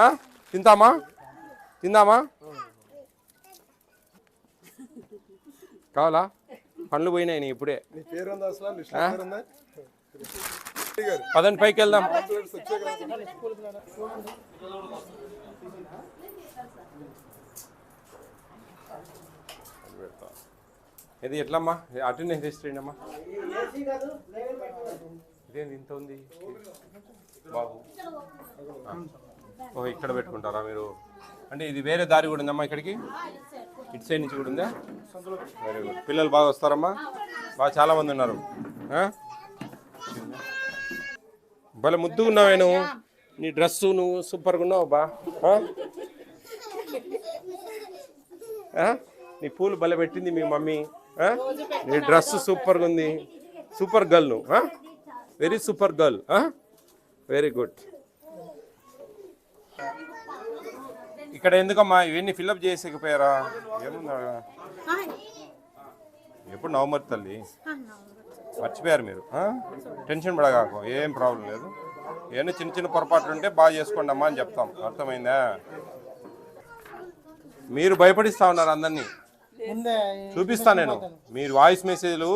ఆ? తింటామా తిందామా? కావాలా? పండ్లు పోయినాయి నీ ఇప్పుడే. పదండి పైకి వెళ్దాం. ఇది ఎట్లమ్మా? అటెండెన్స్ హిస్టరీ అమ్మా? ఇదేంది ఇంత ఉంది? బాబు. ఓ ఇక్కడ పెట్టుకుంటారా మీరు? అంటే ఇది వేరే దారి కూడా ఉందమ్మా ఇక్కడికి? ఇటు సైడ్ నుంచి కూడా ఉందా? వెరీ గుడ్ పిల్లలు బాగా వస్తారమ్మా? బాగా చాలా మంది ఉన్నారు. భలే ముద్దుగా ఉన్నావే నువ్వు. నీ డ్రెస్సు నువ్వు సూపర్గా ఉన్నావు బా. నీ పూలు భలే పెట్టింది మీ మమ్మీ. నీ డ్రెస్ సూపర్గా ఉంది. సూపర్ గర్ల్ నువ్వు very super girl very good ఇక్కడ ఎందుకమ్మా ఇవన్నీ ఫిల్అప్ చేసేకపోయారా? ఏముందా? ఎప్పుడు నవంబర్ తల్లి? మర్చిపోయారు మీరు? టెన్షన్ పడగాకు ఏం ప్రాబ్లం లేదు. ఏమైనా చిన్న చిన్న పొరపాట్లు ఉంటే బాగా చేసుకోండి అమ్మా అని చెప్తాం. అర్థమైందా? మీరు భయపడిస్తా ఉన్నారు అందరినీ. చూపిస్తా నేను. మీరు వాయిస్ మెసేజ్లు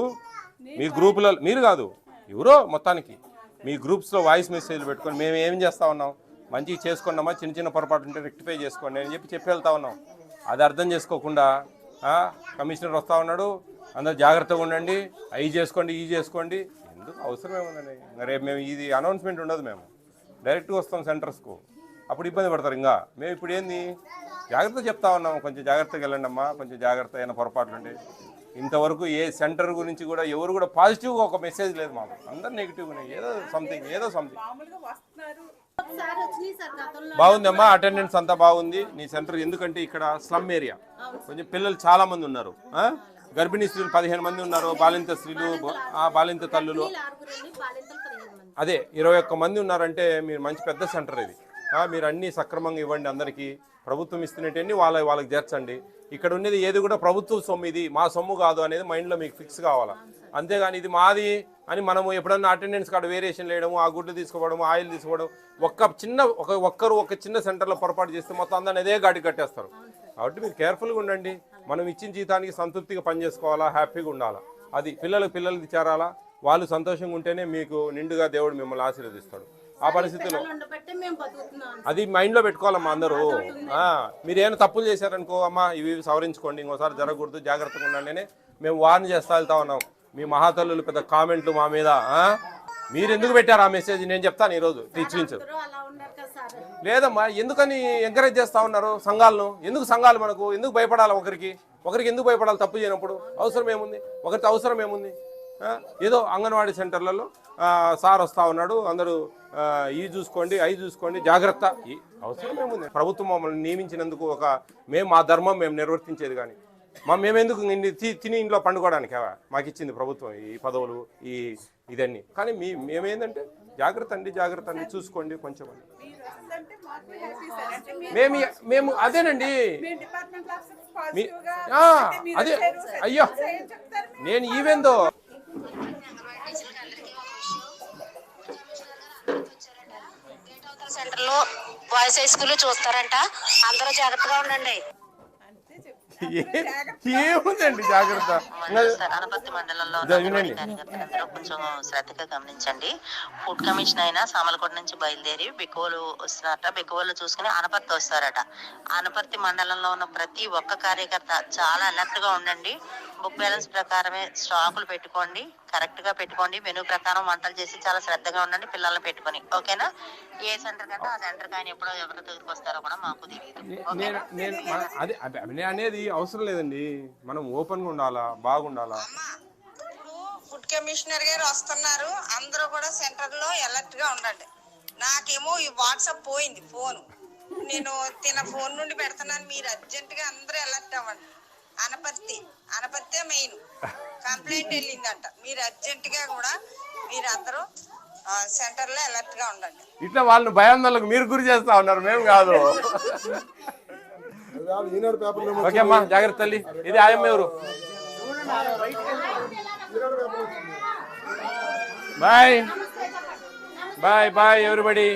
మీ గ్రూపులో మీరు కాదు ఎవరో మొత్తానికి. మీ గ్రూప్స్లో వాయిస్ మెసేజ్లు పెట్టుకొని మేము ఏం చేస్తా ఉన్నాం? మంచిగా చేసుకోండమ్మా చిన్న చిన్న పొరపాటు ఉంటే రెక్టిఫై చేసుకోండి అని చెప్పి చెప్పి వెళ్తా ఉన్నాం. అది అర్థం చేసుకోకుండా కమిషనర్ వస్తూ ఉన్నాడు. అందరు జాగ్రత్తగా ఉండండి. అవి చేసుకోండి ఇవి చేసుకోండి. ఎందుకు అవసరమే ఏముందండి రేపు మేము ఇది అనౌన్స్మెంట్ ఉండదు మేము. డైరెక్ట్గా వస్తాం సెంటర్స్కు. అప్పుడు ఇబ్బంది పడతారు ఇంకా. మేము ఇప్పుడు ఏంది? జాగ్రత్త చెప్తా ఉన్నాం. కొంచెం జాగ్రత్తగా వెళ్ళండి అమ్మా. కొంచెం జాగ్రత్త అయిన పొరపాట్లు ఉంటే. ఇంతవరకు ఏ సెంటర్ గురించి కూడా ఎవరు కూడా పాజిటివ్గా ఒక మెసేజ్ లేదు మాకు. అందరు నెగిటివ్ ఉన్నాయి ఏదో సంథింగ్ ఏదో సంథింగ్ బాగుందమ్మా అటెండెన్స్ అంతా బాగుంది. నీ సెంటర్ ఎందుకంటే ఇక్కడ స్లమ్ ఏరియా. కొంచెం పిల్లలు చాలా మంది ఉన్నారు. ఆ? గర్భిణీ స్త్రీలు పదిహేను మంది ఉన్నారు బాలింత స్త్రీలు ఆ బాలింత తల్లులు. అదే ఇరవై ఒక్క మంది ఉన్నారంటే మీరు మంచి పెద్ద సెంటర్ ఇది. ఆ, మీరు అన్ని సక్రమంగా ఇవ్వండి అందరికీ. ప్రభుత్వం ఇస్తున్నట్టన్ని వాళ్ళ వాళ్ళకి చేర్చండి. ఇక్కడ ఉండేది ఏది కూడా ప్రభుత్వ సొమ్ము ఇది మా సొమ్ము కాదు అనేది మైండ్లో మీకు ఫిక్స్ కావాలా? అంతేగాని ఇది మాది అని మనము ఎప్పుడన్నా అటెండెన్స్ కార్డు వేరియేషన్ వేయడము ఆ గుడ్లు తీసుకోవడం ఆయిల్ తీసుకోవడం ఒక్క చిన్న ఒక ఒక్కరు ఒక చిన్న సెంటర్లో పొరపాటు చేస్తే మొత్తం అందరిని అదే గాడి కట్టేస్తారు. కాబట్టి మీరు కేర్ఫుల్గా ఉండండి. మనం ఇచ్చిన జీతానికి సంతృప్తిగా పని చేసుకోవాలా హ్యాపీగా ఉండాలా? అది పిల్లలకు పిల్లలకి చేరాలా? వాళ్ళు సంతోషంగా ఉంటేనే మీకు నిండుగా దేవుడు మిమ్మల్ని ఆశీర్వదిస్తాడు. ఆ పరిస్థితిలో. అది మైండ్లో పెట్టుకోవాలమ్మా అందరూ. మీరు ఏమైనా తప్పులు చేశారనుకో అమ్మా ఇవి సవరించుకోండి ఇంకోసారి జరగకూడదు జాగ్రత్తగా ఉండండి అని మేము వార్న్ చేస్తా వెళ్తా ఉన్నాం. మీ మహాతల్లులు పెద్ద కామెంట్లు మా మీద? మీరు ఎందుకు పెట్టారు ఆ మెసేజ్ నేను చెప్తాను ఈరోజు టీచించు లేదమ్మా ఎందుకని ఎంకరేజ్ చేస్తా ఉన్నారు సంఘాలను? ఎందుకు సంఘాలు మనకు? ఎందుకు భయపడాలి ఒకరికి? ఒకరికి ఎందుకు భయపడాలి తప్పు చేయనప్పుడు? అవసరం ఏముంది? ఒకరితో అవసరం ఏముంది? ఏదో అంగన్వాడీ సెంటర్లలో సార్ వస్తా ఉన్నాడు అందరూ ఇవి చూసుకోండి అవి చూసుకోండి జాగ్రత్త. ఈ అవసరం ఏముంది? ప్రభుత్వం మమ్మల్ని నియమించినందుకు ఒక మేము మా ధర్మం మేము నిర్వర్తించేది కానీ. మా మేమెందుకు తిని ఇంట్లో పండుకోవడానికి మాకు ఇచ్చింది ప్రభుత్వం ఈ పదవులు ఈ ఇదన్నీ. కానీ మీ మేమేందంటే జాగ్రత్త అండి జాగ్రత్త అండి చూసుకోండి కొంచెం మేము మేము అదేనండి. అదే అయ్యో? నేను ఈవెందో సెంటర్లో బాయ్స్ హై స్కూల్ చూస్తారంట. అందరూ జాగ్రత్తగా ఉండండి. ఏముందండి జాగ్రత్త? అనపర్తి మండలంలో కొంచెం శ్రద్ధగా గమనించండి. ఫుడ్ కమిషన్ అయినా సామలకోట నుంచి బయలుదేరి బిక్కువలు వస్తున్నారట. బిక్కువలు చూసుకుని అనపర్తి వస్తారట. అనపర్తి మండలంలో ఉన్న ప్రతి ఒక్క కార్యకర్త చాలా అలర్ట్గా ఉండండి. బుక్ బ్యాలెన్స్ ప్రకారమే స్టాకులు పెట్టుకోండి కరెక్ట్గా పెట్టుకోండి మెనూ ప్రకారం వంటలు చేసి చాలా శ్రద్ధగా ఉండండి పిల్లల్ని పెట్టుకొని. ఓకేనా? ఏ సెంటర్ కంటే ఆ సెంటర్ కానీ ఎప్పుడో ఎవరు దగ్గరికి వస్తారో కూడా మాకు తెలియదు అనేది అవసరం లేదండి. మనం ఓపెన్గా ఉండాలా? బాగుండాలా? ఇప్పుడు ఫుడ్ కమిషనర్ గారు వస్తున్నారు. అందరూ కూడా సెంటర్లో అలర్ట్గా ఉండండి. నాకేమో ఈ వాట్సాప్ పోయింది ఫోన్. నేను తిన ఫోన్ నుండి పెడుతున్నాను. మీరు అర్జెంట్గా అందరూ అలర్ట్ అవ్వండి. అనపర్తి. అనపర్తే మెయిన్. కంప్లైంట్ వెళ్ళిందంట. మీరు అర్జెంట్గా కూడా మీరు అందరూ సెంటర్లో అలర్ట్గా ఉండండి. ఇట్లా వాళ్ళని భయాందోళనకు మీరు గురి చేస్తా ఉన్నారు. మేము కాదు. అది ఓకే అమ్మా జాగ్రత్త తల్లి. ఇది ఆయమ్మ ఎవరు? బాయ్. Bye bye everybody?